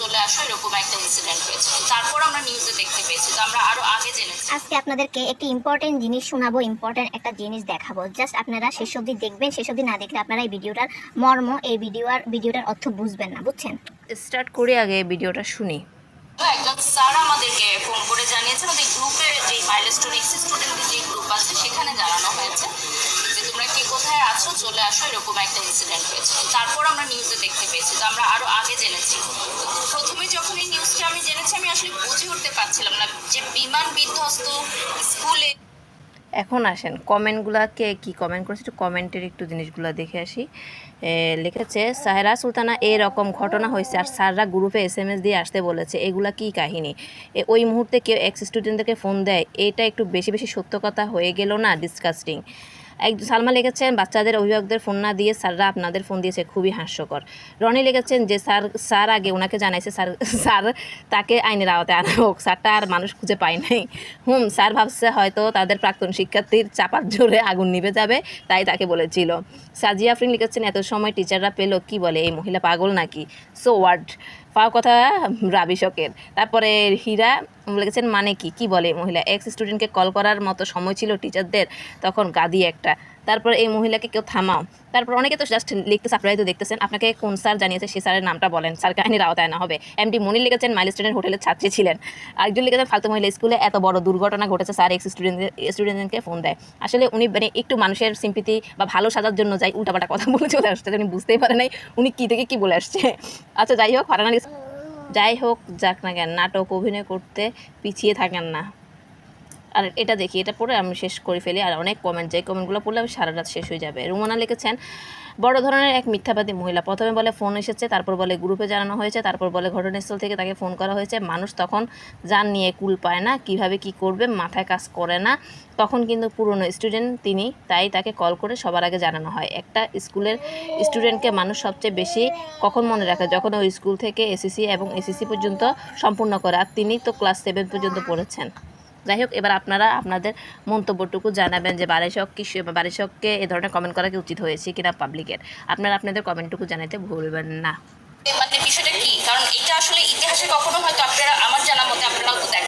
চলে আসো এরকম একটা ইনসিডেন্ট হয়েছে। তারপর আমরা নিউজে দেখতে পেয়েছি তো আমরা আরও আগে জেনেছি। আজকে আপনাদেরকে একটি ইম্পর্টেন্ট জিনিস শোনাবো ইম্পর্টেন্ট একটা জিনিস দেখাবো। জাস্ট আপনারা শেষ অবধি দেখবেন শেষ অবধি না দেখলে আপনারা এই ভিডিওটার মর্ম এই ভিডিওর ভিডিওটার অর্থ বুঝবেন না বুঝছেন? স্টার্ট করি আগে ভিডিওটা শুনি। একজন স্যার আমাদেরকে ফোন করে জানিয়েছেন ওদের গ্রুপে যে মাইলস্টোন এক্স স্টুডেন্টের যে গ্রুপ আছে সেখানে জানানো হয়েছে যে তোমরা কে কোথায় আছো চলে আসো এরকম একটা ইনসিডেন্ট হয়েছে। তারপর আমরা নিউজে দেখতে পেয়েছি তো আমরা আরও আগে জেনেছি। তো যখন এই নিউজটা আমি জেনেছি, আমি আসলে বুঝে উঠতে পারছিলাম না যে বিমান বিধ্বস্ত স্কুলে এখন আসেন কমেন্টগুলোকে কি কমেন্ট করেছে একটু কমেন্টের একটু জিনিসগুলো দেখে আসি। লিখেছে, সাহেরা সুলতানা এরকম ঘটনা হয়েছে আর স্যাররা গ্রুপে এস এম এস দিয়ে আসতে বলেছে। এগুলা কি কাহিনী? ওই মুহূর্তে কেউ এক্স স্টুডেন্টদেরকে ফোন দেয়। এটা একটু বেশি বেশি সত্য কথা হয়ে গেল না? ডিসকাস্টিং এক সালমা লিখেছেন, বাচ্চাদের অভিভাবকদের ফোন না দিয়ে স্যাররা আপনাদের ফোন দিয়েছে, খুবই হাস্যকর। রনি লিখেছেন যে, স্যার স্যার আগে ওনাকে জানাইছে, স্যার স্যার তাকে আইনের আওতায় আনা হোক। স্যারটা আর মানুষ খুঁজে পায় নাই। হুম, স্যার ভাবছে হয়তো তাদের প্রাক্তন শিক্ষার্থীর চাপার জোরে আগুন নিভে যাবে, তাই তাকে বলেছিল। সাজিয়া আফরিন লিখেছেন, এত সময় টিচাররা পেল, কি বলে, এই মহিলা পাগল নাকি? সো ওয়ার্ড পাওয়া কথা রাবি রাবিশকের তারপরে হীরা লিখেছেন মানে কি? কি বলে মহিলা? এক্স স্টুডেন্টকে কল করার মতো সময় ছিল টিচারদের তখন গাদি একটা। তারপর এই মহিলাকে কেউ থামাও। তারপর অনেকে তো জাস্ট লিখতেছে আপনারাই তো দেখতেছেন। আপনাকে কোন স্যার জানিয়েছে সে স্যারের নামটা বলেন? স্যার কাহিনীর আওতায় না হবে। এমডি মনির লিখেছেন মাইল স্টুডেন্ট হোটেলের ছাত্রী ছিলেন। আরেকজন লিখেছেন, ফালতু মহিলা স্কুলে এত বড় দুর্ঘটনা ঘটেছে, স্যার এক্স স্টুডেন্ট স্টুডেন্টদেরকে ফোন দেয়। আসলে উনি মানে একটু মানুষের সিম্পিতি বা ভালো সাজার জন্য যাই উল্টাপাল্টা কথা বলে চলে আসছে উনি বুঝতেই পারে নাই উনি কী থেকে কী বলে আসছে। আচ্ছা যাই হোক ফারানা যাই হোক, যাক না কেন, নাটক, অভিনয় করতে পিছিয়ে থাকেন না। আর এটা দেখি, এটা পড়ে আমি শেষ করে ফেলি। আর অনেক কমেন্ট যে কমেন্টগুলো পড়লে আমি সারা রাত শেষ হয়ে যাবে। রুমনা লিখেছেন, বড় ধরনের এক মিথ্যাবাদী মহিলা। প্রথমে বলে ফোন এসেছে, তারপর বলে গ্রুপে জানানো হয়েছে, তারপর বলে ঘটনাস্থল থেকে তাকে ফোন করা হয়েছে। মানুষ তখন যান নিয়ে কুল পায় না, কীভাবে কি করবে, মাথায় কাজ করে না। তখন কিন্তু পুরনো স্টুডেন্ট তিনি, তাই তাকে কল করে সবার আগে জানানো হয়। একটা স্কুলের স্টুডেন্টকে মানুষ সবচেয়ে বেশি কখন মনে রাখে? যখন ওই স্কুল থেকে এসএসসি এবং এসএসসি পর্যন্ত সম্পূর্ণ করে। আর তিনি তো ক্লাস সেভেন পর্যন্ত পড়েছেন। যাই হোক, এবার আপনারা আপনাদের মন্তব্যটুকু জানাবেন যে বারিশক কি বারিশককে এ ধরনের কমেন্ট করা কি উচিত হয়েছে কিনা পাবলিকের আপনারা আপনাদের কমেন্টটুকু জানাতে ভুলবেন না। মানে বিষয়টা কি? কারণ এটা আসলে ইতিহাসে কখনো হয়তো আপনারা আমার জানা মতে আপনারাও তো দেখেন।